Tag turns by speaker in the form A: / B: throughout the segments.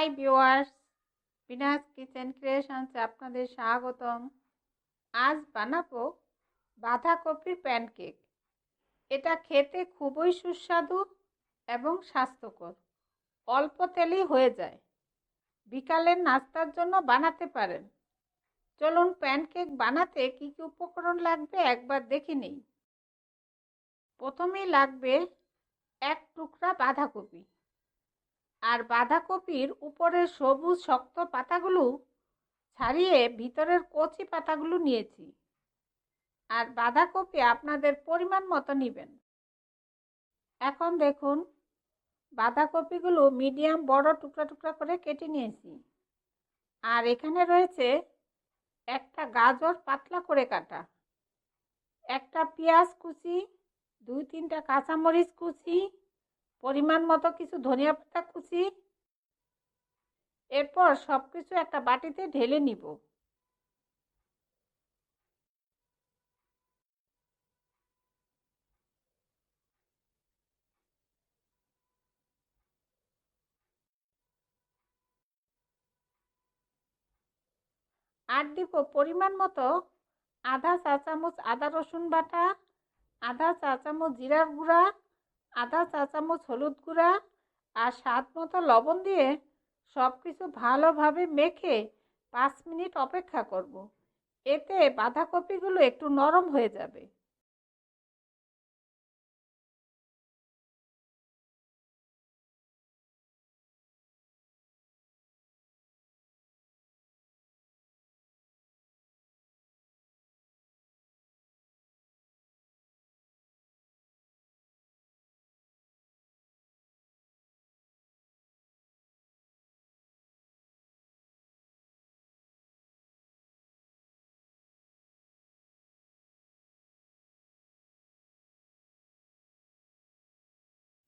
A: High viewers Bina's kitchen ক্রিয়েশনসে আপনাদের স্বাগতম। আজ বানাবো বাঁধাকপির প্যানকেক। এটা খেতে খুবই সুস্বাদু এবং স্বাস্থ্যকর। অল্প তেলেই হয়ে যায়। বিকালের নাস্তার জন্য বানাতে পারেন। চলুন প্যানকেক বানাতে কী কী উপকরণ লাগবে একবার দেখে নিই। প্রথমেই লাগবে এক টুকরা বাঁধাকপি। আর বাঁধাকপির উপরের সবুজ শক্ত পাতাগুলো ছাড়িয়ে ভিতরের কচি পাতাগুলো নিয়েছি। আর বাঁধাকপি আপনাদের পরিমাণ মতো নেবেন। এখন দেখুন, বাঁধাকপিগুলো মিডিয়াম বড় টুকরা টুকরা করে কেটে নিয়েছি। আর এখানে রয়েছে একটা গাজর পাতলা করে কাটা, একটা পেঁয়াজ কুচি, দুই তিনটা কাঁচামরিচ কুচি পরিমাণ মতো কিছু ধনিয়া পাতা কুচি, এরপর সব কিছু একটা বাটিতে ঢেলে নিব। আর দিব পরিমাণ মতো আধা চা চামচ আদা রসুন বাটা, আধা চা চামচ জিরার গুঁড়া আধা চা চামচ হলুদ গুঁড়া আর স্বাদ মতো লবণ দিয়ে সব কিছু ভালোভাবে মেখে পাঁচ মিনিট অপেক্ষা করব। এতে বাঁধাকপিগুলো একটু নরম হয়ে যাবে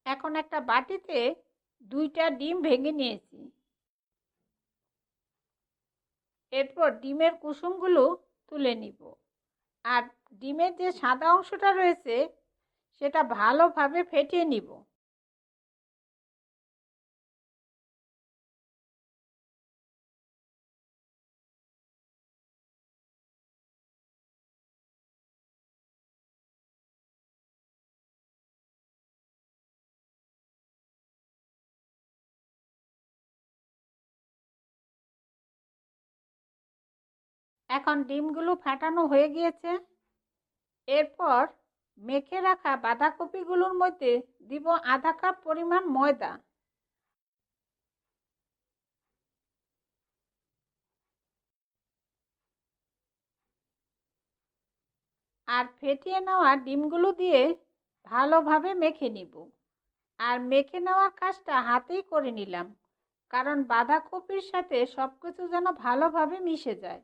A: এখন একটা বাটিতে দুইটা ডিম ভেঙে নিয়েছি। এরপর ডিমের কুসুমগুলো তুলে নিব। আর ডিমের যে সাদা অংশটা রয়েছে, সেটা ভালোভাবে ফেটিয়ে নিব। এখন ডিমগুলো ফাটানো হয়ে গিয়েছে। এরপর মেখে রাখা বাঁধাকপিগুলোর মধ্যে দিব আধা কাপ পরিমাণ ময়দা। আর ফেটিয়ে নেওয়া ডিমগুলো দিয়ে ভালোভাবে মেখে নিব। আর মেখে নেওয়ার কাজটা হাতেই করে নিলাম, কারণ বাঁধাকপির সাথে সব কিছু যেন ভালোভাবে মিশে যায়।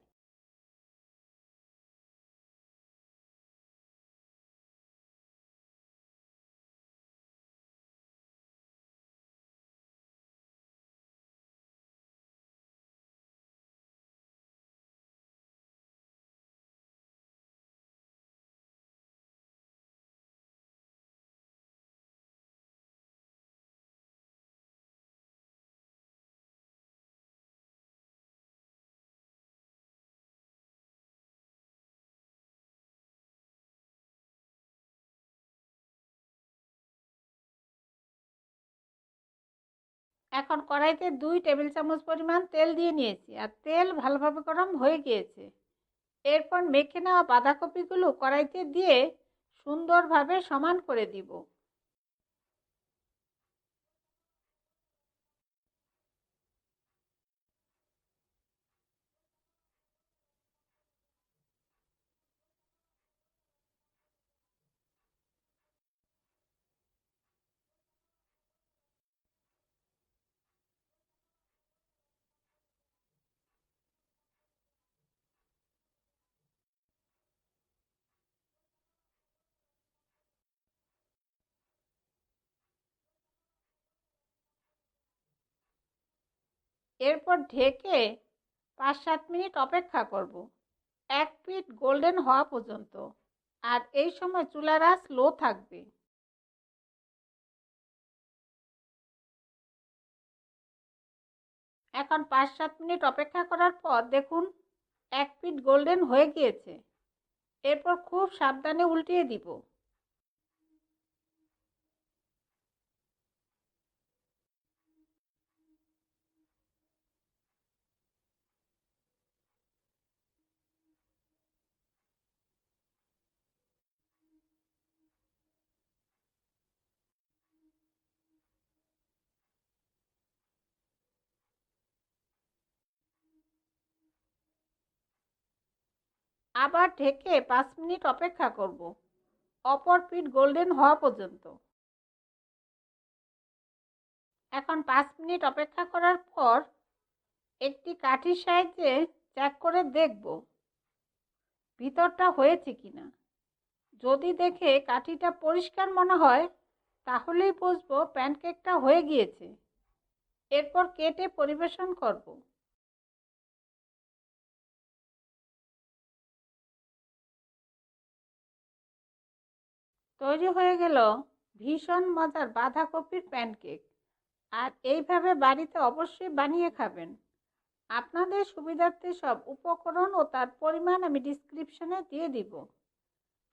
A: এখন কড়াইতে দুই টেবিল চামচ পরিমাণ তেল দিয়ে নিয়েছি আর তেল ভালোভাবে গরম হয়ে গিয়েছে। এরপর মেখে নেওয়া বাঁধাকপিগুলো কড়াইতে দিয়ে সুন্দরভাবে সমান করে দিব। এরপর ঢেকে পাঁচ সাত মিনিট অপেক্ষা করব। এক পিঠ গোল্ডেন হওয়া পর্যন্ত। আর এই সময় চুলার আঁচ লো থাকবে। এখন পাঁচ সাত মিনিট অপেক্ষা করার পর দেখুন এক পিঠ গোল্ডেন হয়ে গিয়েছে। এরপর খুব সাবধানে উল্টিয়ে দিব। আবার ঢেকে পাঁচ মিনিট অপেক্ষা করব। অপর পিঠ গোল্ডেন হওয়া পর্যন্ত। এখন পাঁচ মিনিট অপেক্ষা করার পর একটি কাঠির সাহায্যে চেক করে দেখব ভিতরটা হয়েছে কি না যদি দেখে কাঠিটা পরিষ্কার মনে হয়, তাহলেই বুঝব প্যানকেকটা হয়ে গিয়েছে। এরপর কেটে পরিবেশন করব। তৈরি হয়ে গেল ভীষণ মজার বাঁধাকপির প্যানকেক। আর এইভাবে বাড়িতে অবশ্যই বানিয়ে খাবেন। আপনাদের সুবিধার্থে সব উপকরণ ও তার পরিমাণ আমি ডিসক্রিপশনে দিয়ে দিব।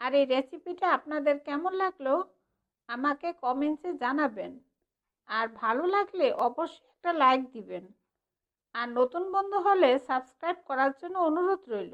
A: আর এই রেসিপিটা আপনাদের কেমন লাগল? আমাকে কমেন্টসে জানাবেন। আর ভালো লাগলে অবশ্যই একটা লাইক দিবেন। আর নতুন বন্ধু হলে সাবস্ক্রাইব করার জন্য অনুরোধ রইল।